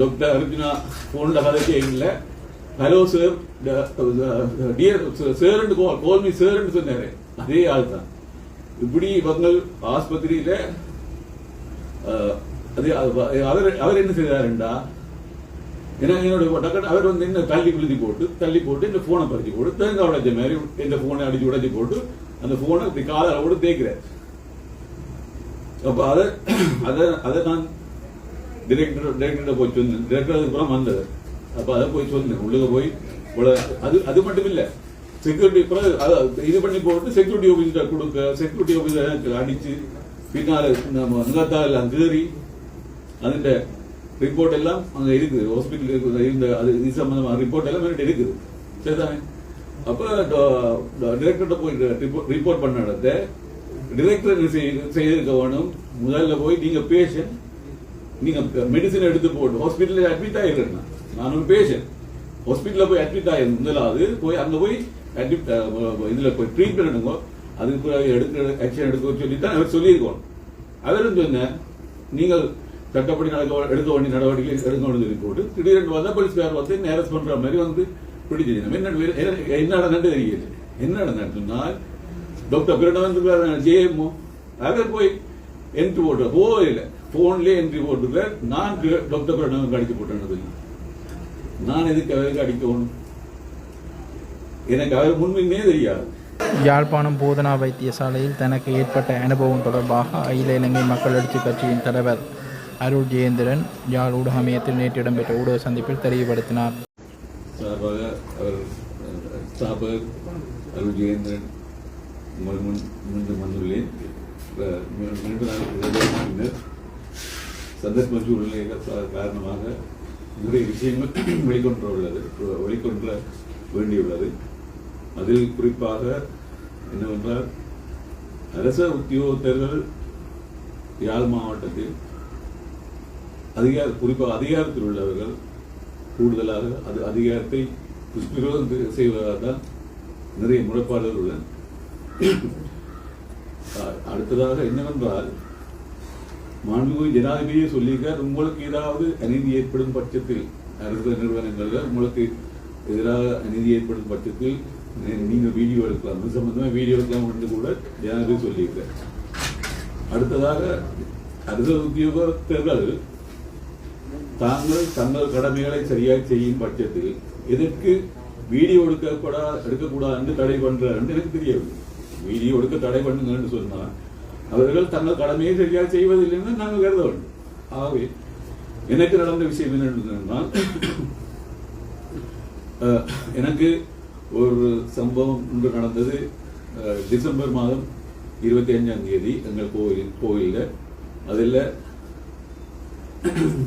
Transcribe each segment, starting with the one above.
Doctor Arjuna ෆෝන්ට කලකේ இல்லை hello sir dear சார்னு கால் call me சார்னு சொன்னாரு. அதே ஆள் தான் இப்படி இவங்க ஆஸ்பத்திரியில அது அவர் அவர் என்ன செய்தாருண்டா? ஏன்னா என்னோட டக்கு அவர் வந்து என்ன தள்ளி குளிதி போட்டு தள்ளி போட்டு இந்த போனை பறிச்சு போட்டு தேங்காய் உடைச்ச மாதிரி இந்த போனை அடிச்சு உடைச்சு போட்டு அந்த போனை இப்படி கூட தேய்க்கிறார். அப்ப அதை அதை அதை நான் டிரெக்டர் டிரெக்டர்கிட்ட போய் சொன்னேன் டிரெக்டர் அதுக்கப்புறம் வந்தது அப்போ அதை போய் சொன்னேன் உள்ளே போய் இவ்வளோ அது அது மட்டும் இல்லை செக்யூரிட்டி பிறகு அதை இது பண்ணி போட்டு செக்யூரிட்டி ஆஃபீஸர் கொடுக்க செக்யூரிட்டி ஆஃபீஸர் அடித்து பின்னால் நம்ம அங்கத்தால் அங்கேறி அதுண்ட ரிப்போர்ட் எல்லாம் அங்கே இருக்குது ஹாஸ்பிட்டல் இருக்குது இருந்த அது இது சம்மந்தமாக ரிப்போர்ட் எல்லாம் என்கிட்ட இருக்குது சரிதானே அப்போ டிரெக்டர்கிட்ட போய் ரிப்போர்ட் ரிப்போர்ட் பண்ண இடத்த டிரெக்டர் செய்திருக்க வேணும் முதல்ல போய் நீங்கள் பேஷண்ட் நீங்க மெடிசன் எடுத்து போட்டு ஹாஸ்பிட்டல் அட்மிட் ஆயிருக்கேன் நான் ஒரு பேஷண்ட் ஹாஸ்பிட்டல்ல போய் அட்மிட் ஆயிரும் முதலாவது போய் அங்க போய் அட்மிட் அஹ், இதுல போய் ட்ரீட்மெண்ட் எடுங்க. அதுக்கு பிறகு எடுக்க ஆக்ஷன் எடுக்க சொல்லி தான் அவர் சொல்லியிருக்கோம். அவரும் சொன்ன நீங்கள் சட்டப்படி நடக்க எடுக்க வேண்டிய நடவடிக்கை எடுக்கணும்னு சொல்லி போட்டு திடீரென்று வந்தா போலீஸ்கார் வந்து நேரஸ் பண்ற மாதிரி வந்து பிடிச்சு என்ன என்ன நடந்தது தெரியல என்ன நடந்தது சொன்னால் டாக்டர் பிரணவன் ஜேஎம்ஓ அவர் போய் என்ட்ரி போட்டு போகல போன்லயே என்ட்ரி போட்டுருக்கார் நான் டாக்டர் பிரணவன் அடிக்க போட்டேன்னு நான் எதுக்கு அவருக்கு அடிக்கணும் எனக்கு அவர் முன்பின்னே தெரியாது. யாழ்ப்பாணம் போதனா வைத்தியசாலையில் தனக்கு ஏற்பட்ட அனுபவம் தொடர்பாக அகில இலங்கை மக்கள் எழுச்சி கட்சியின் தலைவர் அருள் ஜெயேந்திரன் யாழ் ஊடக மையத்தில் நேற்று இடம்பெற்ற ஊடக சந்திப்பில் தெளிவுபடுத்தினார். சார்பாக அவர் ஸ்தாபகர் அருள் ஜெயேந்திரன் உங்கள் முன் மீண்டும் வந்துள்ளேன். மீண்டும் பின்னர் சந்தர்ப்ப சூழ்நிலை காரணமாக நிறைய விஷயங்கள் வெளிக்கொண்டு உள்ளது வெளிக்கொண்டு வேண்டியுள்ளது. அதில் குறிப்பாக என்னவென்றால் அரச உத்தியோகத்தர்கள் யாழ் மாவட்டத்தில் அதிகார குறிப்பாக அதிகாரத்தில் உள்ளவர்கள் கூடுதலாக அது அதிகாரத்தை துஷ்பிரயோகம் செய்வதாக தான் நிறைய முறைப்பாடுகள் உள்ளன. அஹ் அடுத்ததாக என்னவென்றால் மாண்புமிகு ஜனாதிபதியை சொல்லியிருக்கார் உங்களுக்கு ஏதாவது அநீதி ஏற்படும் பட்சத்தில் அரசு நிறுவனங்கள் உங்களுக்கு எதிராக அநீதி ஏற்படும் பட்சத்தில் நீங்க வீடியோ எடுக்கலாம். இது சம்பந்தமா வீடியோ எடுக்கலாம் என்று கூட ஜனாதிபதி சொல்லியிருக்கார் அடுத்ததாக அரசு உத்தியோகத்தர்கள் தாங்கள் தங்கள் கடமைகளை சரியாக செய்யும் பட்சத்தில் எதற்கு வீடியோ எடுக்கப்படா எடுக்கக்கூடாது என்று தடை பண்ற என்று எனக்கு தெரியவில்லை வீடியோ எடுக்க தடை பண்ணுங்க என்று சொன்னால் அவர்கள் தங்கள் கடமையை சரியாக செய்வதில்லை என்று நாங்கள் கருத வேண்டும் ஆகவே எனக்கு நடந்த விஷயம் என்னென்னால் அஹ், எனக்கு ஒரு சம்பவம் ஒன்று நடந்தது. அஹ், டிசம்பர் மாதம் இருபத்தி அஞ்சாம் தேதி எங்கள் கோயில் கோயிலில். அதில்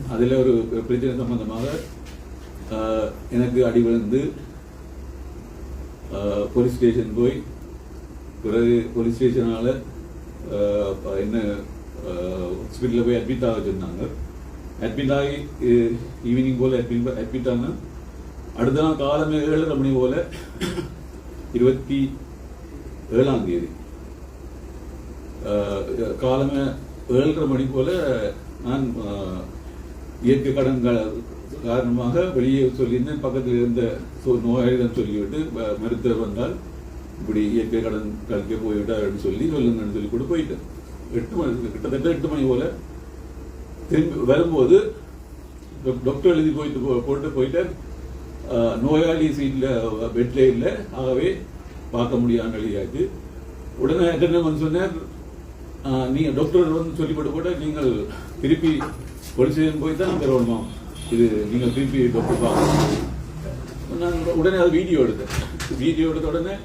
அதில் ஒரு பிரச்சனை சம்பந்தமாக எனக்கு அடி விழுந்து போலீஸ் ஸ்டேஷன் போய் பிறகு போலீஸ் ஸ்டேஷனால என்ன ஹாஸ்பிட்டலில் போய் அட்மிட் ஆக சொன்னாங்க அட்மிட் ஆகி ஈவினிங் போல் அட்மிட் அட்மிட் ஆன அடுத்த நாள் காலமே ஏழரை மணி போல இருபத்தி ஏழாம் தேதி ஆஹ் காலமே ஏழரை மணி போல நான் ஆஹ், இயற்கை கடன் கா- காரணமாக வெளியே சொல்லியிருந்தேன் பக்கத்தில் இருந்த சொ- நோயாளிடம் சொல்லிவிட்டு ம- மருத்துவர் வந்தால் இப்படி இயற்கை கடன் கழிக்க அப்படின்னு சொல்லி சொல்லுங்கன்னு சொல்லி கூட போயிட்டேன் எட்டு மணி கிட்டத்தட்ட எட்டு மணி போல திரும்பி வரும்போது டாக்டர் எழுதி போயிட்டு போட்டு போயிட்டார் நோயாளி சீட்ல பெட்ல இல்லை. ஆகவே பார்க்க முடியாமல் எழுதியாச்சு உடனே அட்டெண்டர் வந்து சொன்னார் நீங்க டாக்டர் வந்து சொல்லி போட்டு போட்ட நீங்கள் திருப்பி போலீஸ் ஸ்டேஷன் போய் தான் பெறணுமா? இது நீங்கள் திருப்பி டாக்டர் பார்க்கணும். நான் உடனே அது வீடியோ எடுத்தேன். வீடியோ எடுத்த உடனே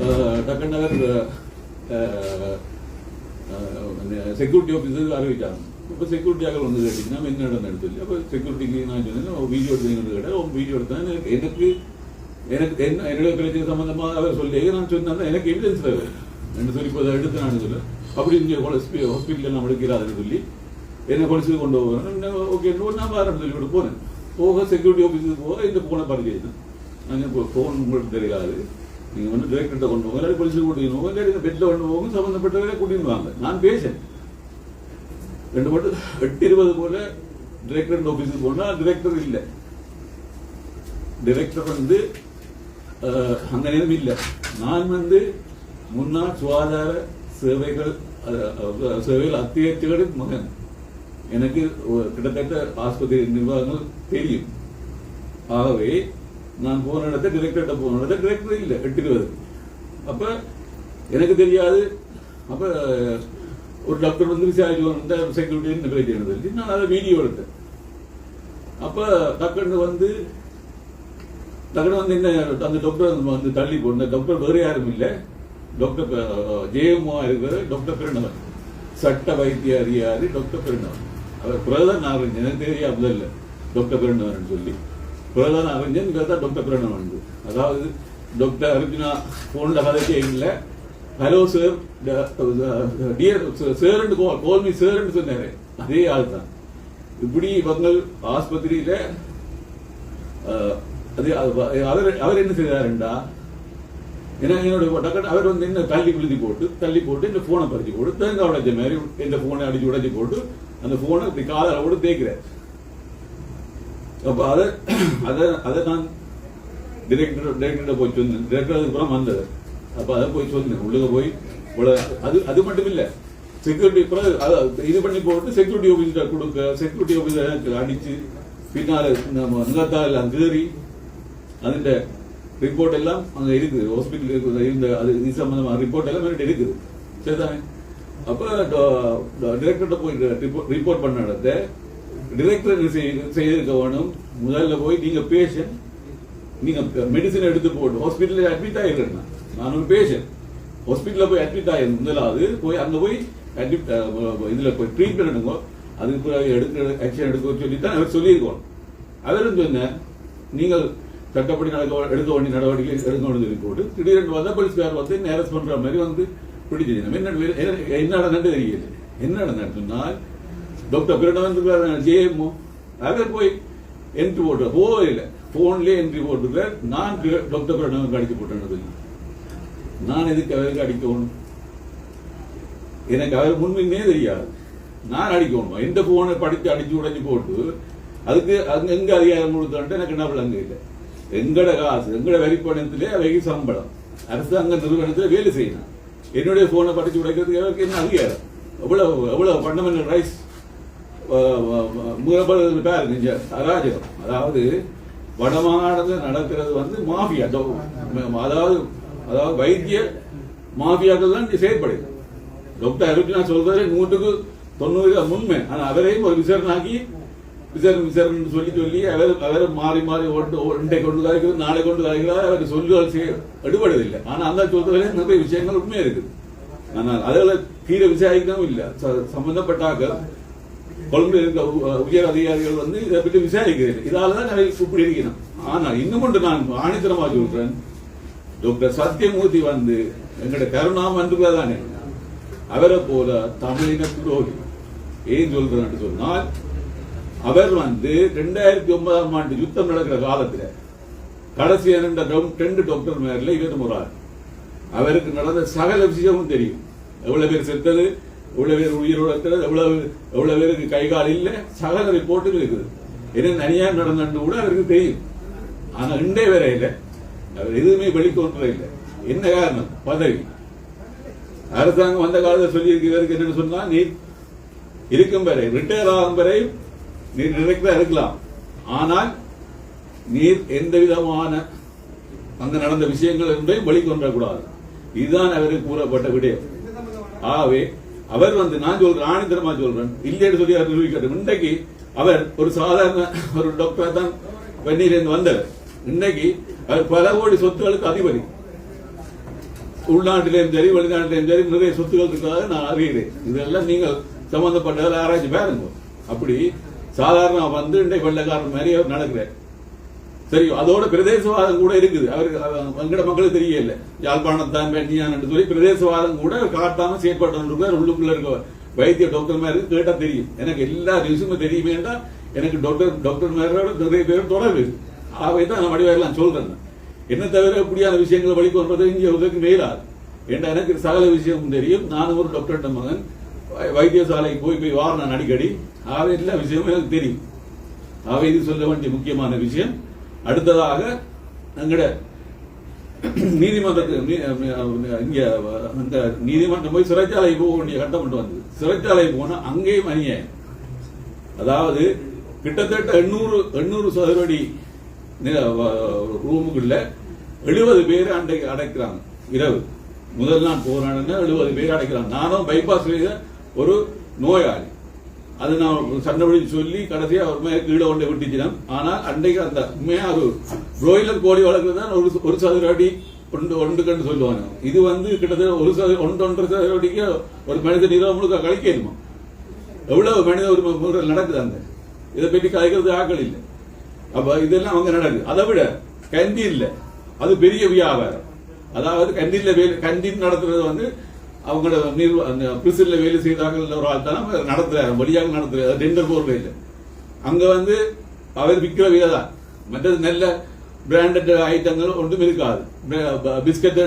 ஆஹ், டக்குன்னு அவர் செக்யூரிட்டி ஆஃபீஸருக்கு அறிவிச்சாங்க இப்போ செக்யூரிட்டி ஆக வந்து கேட்டீங்கன்னா என்ன நடந்தது சொல்லி அப்போ செக்யூரிட்டிக்கு நான் சொன்னேன் வீடியோ எடுத்தீங்கன்னு கேட்டேன் வீடியோ எடுத்தேன் எனக்கு எனக்கு எனக்கு என்ன என்னுடைய பிரச்சனை சம்பந்தமாக அவர் சொல்லி நான் சொன்னா எனக்கு எவிடன்ஸ் தேவை என்று சொல்லி இப்போ எடுத்து நான் சொல்ல அப்படி இங்கே ஹாஸ்பிட்டலில் நான் எடுக்கிறாருன்னு சொல்லி என்ன கொலிசுக்கு கொண்டு போகிறேன் ஓகே நான் வேறு சொல்லி விட்டு போனேன் போக செக்யூரிட்டி ஆஃபீஸுக்கு போக இந்த போனை பரிச்சயம் நான் ஃபோன் உங்களுக்கு தெரியாது நீங்க வந்து டிரெக்டர்கிட்ட கொண்டு போங்க இல்லாட்டி போலீஸுக்கு கூட்டிட்டு போங்க இல்லாட்டி பெட்டில் கொண்டு போங்க சம்மந்தப்பட்டவரை கூட்டிட்டு வாங்க. நான் பேசேன் ரெண்டு மட்டும் எட்டு இருபது போல டிரெக்டர் ஆபீஸுக்கு போனா டிரெக்டர் இல்ல. டிரெக்டர் வந்து அஹ், அந்த நேரம் இல்ல. நான் வந்து முன்னாள் சுகாதார சேவைகள் சேவைகள் அத்தியாட்சிகளின் மகன். எனக்கு கிட்டத்தட்ட ஆஸ்பத்திரி நிர்வாகங்கள் தெரியும். ஆகவே நான் போன இடத்த டிரெக்டர்கிட்ட போன இடத்த டிரெக்டர் இல்லை எட்டு இருபது அப்ப எனக்கு தெரியாது. அப்ப ஒரு டாக்டர் வந்து விசாரிச்சு வந்த செக்யூரிட்டி பேச்சு சொல்லி நான் அதை வீடியோ எடுத்தேன். அப்ப டக்குன்னு வந்து டக்குனு வந்து என்ன அந்த டாக்டர் வந்து தள்ளி போன டாக்டர் வேற யாரும் இல்லை. டாக்டர் ஜெயமோ இருக்கிற டாக்டர் பிரணவன் சட்ட வைத்திய அறியாரு டாக்டர் பிரணவன் அவர் பிரதான் அறிஞன் எனக்கு தெரியாது இல்லை. டாக்டர் பிரணவன் சொல்லி. பிரதான் அறிஞன் இவர் தான் டாக்டர் பிரணவன் அதாவது டாக்டர் அர்ஜுனா போன்ல கதைக்கே இல்லை hello sir dear sir call me sir சொன்னாரு. அதே ஆள் தான் இப்படி இவங்க ஆஸ்பத்திரியில அது அவர் அவர் என்ன செய்தாருண்டா? ஏன்னா என்னோட டக்கு அவர் வந்து என்ன தள்ளி விழுதி போட்டு தள்ளி போட்டு இந்த போனை பறிச்சு போட்டு தேங்காய் உடைச்ச மாதிரி இந்த போனை அடிச்சு உடைச்சு போட்டு அந்த போனை இப்படி காதால கூட தேய்க்கிறார். அப்போ அதை அதை அதை நான் டிரெக்டர் டிரெக்டர்கிட்ட போய் சொன்னேன் டிரெக்டர் அதுக்கப்புறம் வந்தது அப்போ அதை போய் சொன்னேன் உள்ளே போய் உள்ள அது அது மட்டும் இல்லை செக்யூரிட்டி கூட இது பண்ணி போட்டு செக்யூரிட்டி ஆஃபீஸர் கொடுக்க செக்யூரிட்டி ஆஃபீஸர் அடிச்சு பின்னால் நம்ம அங்கத்தால் அங்கேறி அதுண்ட ரிப்போர்ட் எல்லாம் அங்கே இருக்குது ஹாஸ்பிட்டல் இருந்த அது இது சம்மந்தமாக ரிப்போர்ட் எல்லாம் என்கிட்ட இருக்குது சரிதானே அப்போ டிரெக்டர்கிட்ட போய் ரிப்போர்ட் பண்ண இடத்த டிரெக்டர் செய்ய- செய்திருக்க வேணும் முதல்ல போய் நீங்க பேஷண்ட் நீங்க மெடிசன் எடுத்து போட்டு ஹாஸ்பிட்டலில் அட்மிட் ஆயிருக்கேன் நான். ஒரு பேஷண்ட் ஹாஸ்பிட்டல்ல போய் அட்மிட் ஆயிரு முதலாவது போய் அங்க போய் அட்மிட் அஹ், இதுல போய் ட்ரீட்மெண்ட் எடுங்க. அதுக்கு பிறகு எடுக்க ஆக்ஷன் எடுக்க சொல்லி தான் அவர் சொல்லியிருக்கோம். அதிலும் சொன்னேன் நீங்கள் சட்டப்படி நடக்க எடுக்க வேண்டிய நடவடிக்கை எடுக்க வேண்டியது சொல்லி போட்டு திடீரென்று வந்தா போலீஸ்கார் வந்து நேரஸ் பண்ற மாதிரி வந்து பிடிச்சு என்ன என்ன- என்ன நடந்தது தெரியல. என்ன நடந்தது சொன்னால் டாக்டர் பிரணவன் ஜேஎம்ஓ அவர் போய் என்ட்ரி போட்டு போகல போன்லயே என்ட்ரி போட்டுருக்கார் நான் டாக்டர் பிரணவன் அடிச்சு போட்டேன்னு நான் எதுக்கு அவருக்கு அடிக்கணும்? எனக்கு அவர் முன்பின்னே தெரியாது. நான் அடிக்கணும்? எந்த போனை படித்து அடிச்சு உடைஞ்சு போட்டு அதுக்கு அங்க எங்க அதிகாரம் கொடுத்தான்ட்டு எனக்கு என்ன விளங்க இல்லை. எங்கட காசு எங்கட வரிப்பணத்திலே அவைக்கு சம்பளம். அரசாங்க நிறுவனத்துல வேலை செய்யணும். என்னுடைய போனை படிச்சு உடைக்கிறதுக்கு அவருக்கு என்ன அதிகாரம்? எவ்வளவு எவ்வளவு ஃபண்டமெண்டல் ரைட்ஸ் பாருங்க இங்க அராஜகம். அதாவது வடமாகாணத்தில் நடக்கிறது வந்து மாஃபியா அதாவது அதாவது வைத்திய மாஃபியாக்கள் தான் செயற்படுது டாக்டர் அருட்னா சொல்றது நூற்றுக்கு தொண்ணூறு முன்மை உண்மை. ஆனா அவரையும் ஒரு விசாரணாக்கி விசாரணை விசாரணை சொல்லி சொல்லி அவர் அவர் மாறி மாறி ஓட்டு ஒன்றை கொண்டு காய்க்கிறது நாளை கொண்டு காய்க்கிறார் அவர் சொல்லுவார் செய்ய எடுபடுவதில்லை. ஆனா அந்த சொல்றதுல நிறைய விஷயங்கள் உண்மையாக இருக்குது. ஆனால் அதில் தீர விசாரிக்கவும் இல்லை. ச- சம்பந்தப்பட்டாக்க கொழும்பு இருக்க உயர் அதிகாரிகள் வந்து இதை பற்றி விசாரிக்கிறேன். இதால தான் நிறைய இப்படி இருக்கணும் ஆனால் இன்னும் ஒன்று நான் ஆணித்தரமா சொல்றேன். டாக்டர் சத்யமூர்த்தி வந்து எங்கட கருணாமன் தானே அவரை போல தமிழின துரோகி. ஏன் சொல்றேன்னு சொன்னால் அவர் வந்து ரெண்டாயிரத்தி ஒன்பதாம் ஆண்டு யுத்தம் நடக்கிற காலத்துல கடைசி இரண்டு ரெண்டு டாக்டர் மேரில் இவர் முறார் அவருக்கு நடந்த சகல விஷயமும் தெரியும். எவ்வளவு பேர் செத்தது? இவ்வளவு பேர் உயிரோட இருக்கிறது எவ்வளவு எவ்வளவு பேருக்கு கை கால் இல்லை சகல ரிப்போர்ட்டும் இருக்குது. என்ன அநியாயம் நடந்தன்னு கூட அவருக்கு தெரியும். ஆனா இண்டே வேற இல்ல. அவர் எதுவுமே வெளிக்கொன்ற இல்லை. என்ன காரணம்? பதவி. அரசாங்கம் வந்த காலத்தில் சொல்லி இருக்கிறதுக்கு என்னன்னு சொன்னா நீ இருக்கும் வரை ரிட்டையர் ஆகும் வரை நீர் நினைக்கிறா இருக்கலாம். ஆனால் நீர் எந்த விதமான அங்க நடந்த விஷயங்கள் என்பதை வெளிக்கொண்டக்கூடாது இதுதான் அவருக்கு கூறப்பட்ட விடயம். ஆகவே அவர் வந்து நான் சொல்றேன் ஆணித்தரமா சொல்றேன். இல்லைன்னு சொல்லி அவர் நிரூபிக்கட்டும் இன்றைக்கு அவர் ஒரு சாதாரண ஒரு டாக்டர் தான் வெந்நீரிலிருந்து வந்தவர். இன்னைக்கு அவர் பல கோடி சொத்துகளுக்கு அதிபதி. உள்நாட்டிலேயும் சரி வெளிநாட்டிலேயும் சரி நிறைய சொத்துகள் இருக்கிறதாக நான் அறிகிறேன். இதெல்லாம் நீங்கள் சம்பந்தப்பட்டதில் ஆராய்ச்சி பாருங்க. அப்படி சாதாரண வந்து இன்றைக்கு வெள்ளக்காரன் மாதிரி அவர் தெரியும். அதோட பிரதேசவாதம் கூட இருக்குது. அவருக்கு வங்கட எங்கட மக்களுக்கு தெரியல. யாழ்ப்பாணத்தான் வெண்ணியான் சொல்லி பிரதேசவாதம் கூட காட்டாம செயற்பட்டு உள்ளுக்குள்ள இருக்க வைத்திய டாக்டர் மாதிரி கேட்டா தெரியும். எனக்கு எல்லா நியூஸுமே தெரியுமேண்டா எனக்கு டாக்டர் டாக்டர் மேலோட நிறைய பேரும் தொடர்பு அவை ஆகவே தான் நான் வடிவாயெல்லாம் சொல்றேன். என்ன தவிர இப்படியான விஷயங்களை வழிகொண்டது இங்கே உதவிக்கு மேலாது. ஏண்டா எனக்கு சகல விஷயமும் தெரியும். நானும் ஒரு டாக்டர் மகன். வைத்தியசாலைக்கு போய் போய் வார நான் அடிக்கடி. ஆகவே எல்லா விஷயமும் எனக்கு தெரியும். ஆகவே இது சொல்ல வேண்டிய முக்கியமான விஷயம். அடுத்ததாக எங்கட நீதிமன்றத்துக்கு இங்க அந்த நீதிமன்றம் போய் சிறைச்சாலை போக வேண்டிய கட்டம் கொண்டு வந்தது. சிறைச்சாலை போனா அங்கேயும் அநியாயம். அதாவது கிட்டத்தட்ட எண்ணூறு எண்ணூறு சதுரடி ரூமுக்குள்ள எழுபது பேர் அன்றைக்கு அடைக்கிறாங்க. இரவு. முதல் நாள் போறாங்கன்னா எழுபது பேர் அடைக்கிறாங்க. நானும் பைபாஸ் செய்த ஒரு நோயாளி. அது நான் சண்டை பிடிச்சு சொல்லி கடைசியா அவர் மேல கீழே கொண்டு விட்டுச்சினோம் ஆனால் அன்றைக்கு அந்த உண்மையா ஒரு பிரோயிலர் கோழி வளர்க்குறதுதான் ஒரு ஒரு சதுர அடி ஒன்று ஒன்றுக்குன்னு சொல்லுவாங்க. இது வந்து கிட்டத்தட்ட ஒரு சதுர ஒன்று ஒன்றரை சதுர அடிக்கு ஒரு மனித இரவு முழுக்க கழிக்கணுமா? எவ்வளவு மனித உரிமை நடக்குது அந்த இதை பற்றி கலைக்கிறது ஆக்கள் இல்லை. அப்ப இதெல்லாம் அவங்க நடக்குது. அதை விட கண்டின்ல அது பெரிய வியாபாரம். அதாவது கண்டின்ல வேலை கண்டின் நடத்துறது வந்து அவங்களோட நிர்வா அந்த பிரிசன்ல வேலை செய்தார்கள் ஒரு ஆள் தானே நடத்துறாரு வழியாக நடத்துறாரு. டெண்டர் போர்ல இல்லை. அங்க வந்து அவர் விற்கிற விலை தான். மற்றது நல்ல பிராண்டட் ஐட்டங்கள் ஒன்றும் இருக்காது. பிஸ்கட்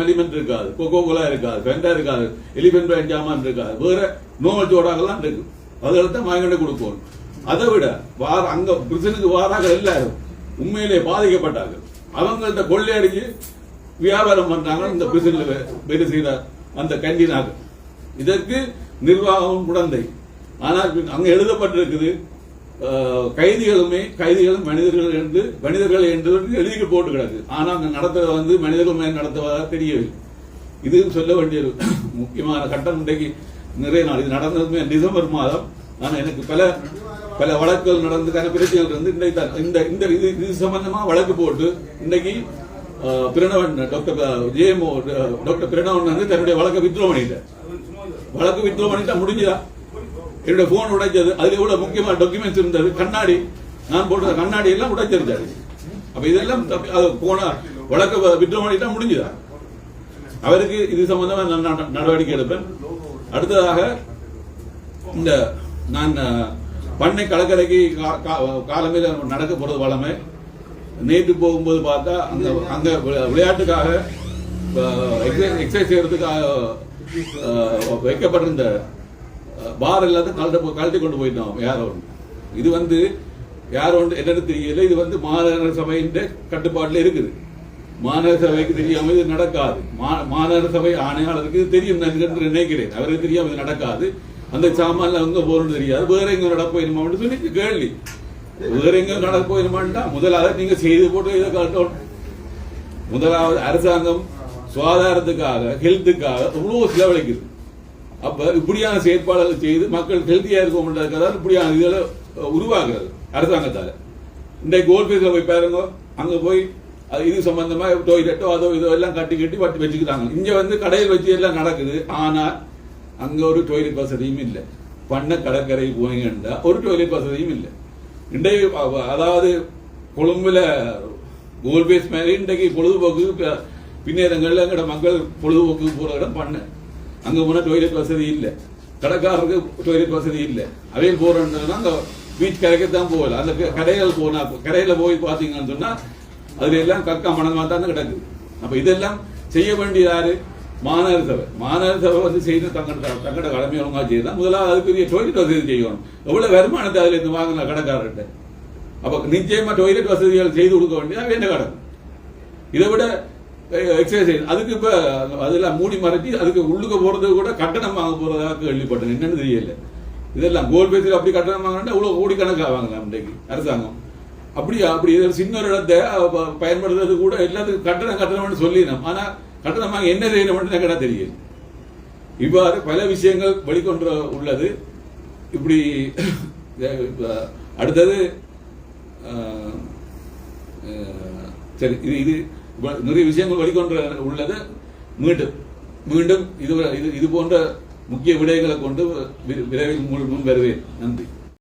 மெலிமெண்ட் இருக்காது. கொக்கோ கோலா இருக்காது ஃபெண்டா இருக்காது எலிபென்ட் பிராண்ட் ஜாமான் இருக்காது. வேற நோமல் சோடாக்கெல்லாம் இருக்கு. அதில் தான் வாங்கிட்டு கொடுப்போம். அதை விட வார அங்க பிரிசனுக்கு வாராக எல்லாரும் உண்மையிலே பாதிக்கப்பட்டார்கள். அவங்க இந்த கொள்ளையடிச்சு வியாபாரம் பண்றாங்க. இந்த பிரிசனில் வேலை செய்தார் அந்த கண்டினாக இதற்கு நிர்வாகம் குழந்தை. ஆனால் அங்கே எழுதப்பட்டிருக்குது கைதிகளுமே கைதிகளும் மனிதர்கள் என்று மனிதர்கள் என்று எழுதி போட்டு கிடக்கு ஆனால் அங்கே நடத்த வந்து மனிதர்கள் மேல் நடத்துவதாக தெரியவில்லை. இதுவும் சொல்ல வேண்டிய முக்கியமான கட்டம் இன்றைக்கு நிறைய நாள். இது நடந்ததுமே டிசம்பர் மாதம். ஆனால் எனக்கு பல பல வழக்குகள் நடந்து கன பிரச்சனைகள் இருந்து இன்றைக்கு இந்த இந்த இது இது சம்பந்தமா வழக்கு போட்டு இன்னைக்கு Pranavan doctor JMO doctor Pranavan வந்து தன்னுடைய வழக்கை வித்ரோ பண்ணிட்டார் வழக்கு வித்ரோ பண்ணிட்டா முடிஞ்சுதா என்னுடைய போன் உடைச்சது அதுல எவ்வளவு முக்கியமான டாக்குமெண்ட்ஸ் இருந்தது கண்ணாடி நான் போட்ட கண்ணாடி எல்லாம் உடைச்சிருந்தாரு அப்ப இதெல்லாம் போன வழக்க வித்ரோ பண்ணிட்டா முடிஞ்சுதா அவருக்கு இது சம்பந்தமா நான் நட- நடவடிக்கை எடுப்பேன் அடுத்ததாக இந்த நான் பண்ணை கடற்கரைக்கு கா- கா- நடக்க போறது வளமே நேற்று போகும்போது பார்த்தா அந்த அங்க விளையாட்டுக்காக எக்ஸசைஸ் செய்யறதுக்காக வைக்கப்பட்டிருந்த பார் எல்லாத்தையும் கழட்ட கழட்டி கொண்டு போயிட்டோம் யாரோ ஒன்று. இது வந்து யார் ஒன்று என்னன்னு தெரியல. இது வந்து மாநகர சபையின் கட்டுப்பாட்டில் இருக்குது. மாநகர சபைக்கு தெரியாம இது நடக்காது. மா- மாநகர சபை ஆணையாளருக்கு இது தெரியும். என்று நினைக்கிறேன். அவருக்கு தெரியாம இது நடக்காது. அந்த சாமான்ல அங்க போறோம்னு தெரியாது. வேற எங்க நடக்க அப்படின்னு சொல்லி கேள்வி. வேற எங்க நடக்க போயிருமான்டா முதலாவது நீங்க செய்து போட்டு இதை கட்டணும். முதலாவது அரசாங்கம் சுகாதாரத்துக்காக ஹெல்த்துக்காக எவ்வளவு செலவழிக்குது. அப்ப இப்படியான செயற்பாடுகள் செய்து மக்கள் ஹெல்த்தியா இருக்கணும்ன்றதுக்காக இப்படியான இதில் உருவாகிறது அரசாங்கத்தால. இன்றைக்கு கோல்பேஸ்ல போய் பாருங்க. அங்க போய் அது இது சம்பந்தமா டொய்லெட்டோ அதோ இதோ எல்லாம் கட்டி கட்டி வட்டி வச்சுக்கிறாங்க இங்க வந்து கடையில் வச்சு எல்லாம் நடக்குது. ஆனா அங்க ஒரு டொய்லெட் வசதியும் இல்லை. பண்ண கடற்கரை போனீங்கன்னா ஒரு டொய்லெட் வசதியும் இல்லை. இன்றைக்கு அதாவது கொழும்புல கோல்பேஸ் மேலே இன்றைக்கு பொழுதுபோக்கு பின்னேறங்களில் பின்னேரங்கள்ல எங்கட மக்கள் பொழுதுபோக்கு போகிற இடம் பண்ணு. அங்கே போனால் டொய்லெட் வசதி இல்லை. கடைக்காரருக்கு டொய்லெட் வசதி இல்லை. அவையில் போகிறோன்னா அந்த பீச் கரைக்கு தான் போகல. அந்த க- கடைகள் போனா கடையில போய் பார்த்தீங்கன்னு சொன்னால் அதில் எல்லாம் கக்கா மணமா தான் கிடக்குது அப்போ இதெல்லாம் செய்ய வேண்டிய யாரு? மாநகர சபை மாநகர சபை வந்து செய்து தங்கட தங்கட கடமை ஒழுங்காக செய்தால் முதலாவது அதுக்குரிய டொய்லெட் வசதி செய்யணும். எவ்வளோ வருமானத்தை அதில் இருந்து வாங்கின கடைக்காரர்கிட்ட? அப்போ நிச்சயமாக டொய்லெட் வசதிகள் செய்து கொடுக்க வேண்டியது? என்ன கடமை இதை விட எக்ஸசைஸ் அதுக்கு இப்போ அதெல்லாம் மூடி மறைச்சி அதுக்கு உள்ளுக்க போகிறது கூட கட்டணம் வாங்க போகிறதாக கேள்விப்பட்டேன். என்னன்னு தெரியல. இதெல்லாம் கோல் பேஸில் அப்படி கட்டணம் வாங்கினா இவ்வளவு கோடிக்கணக்காக வாங்கலாம் இன்றைக்கு அரசாங்கம். அப்படி அப்படி இது சின்ன ஒரு இடத்தை பயன்படுத்துறது கூட எல்லாத்துக்கும் கட்டணம் கட்டணம்னு சொல்லினோம் ஆனால் கட்டணம் என்ன செய்யணும் மட்டும் கேட்டால் தெரியும். இவ்வாறு பல விஷயங்கள் வெளிக்கொண்டு உள்ளது. இப்படி அடுத்தது சரி இது இது நிறைய விஷயங்கள் வெளிக்கொண்டு உள்ளது. மீண்டும் மீண்டும் இது இது இது போன்ற முக்கிய விடயங்களை கொண்டு வி- விரைவில் முன் வருவேன். நன்றி.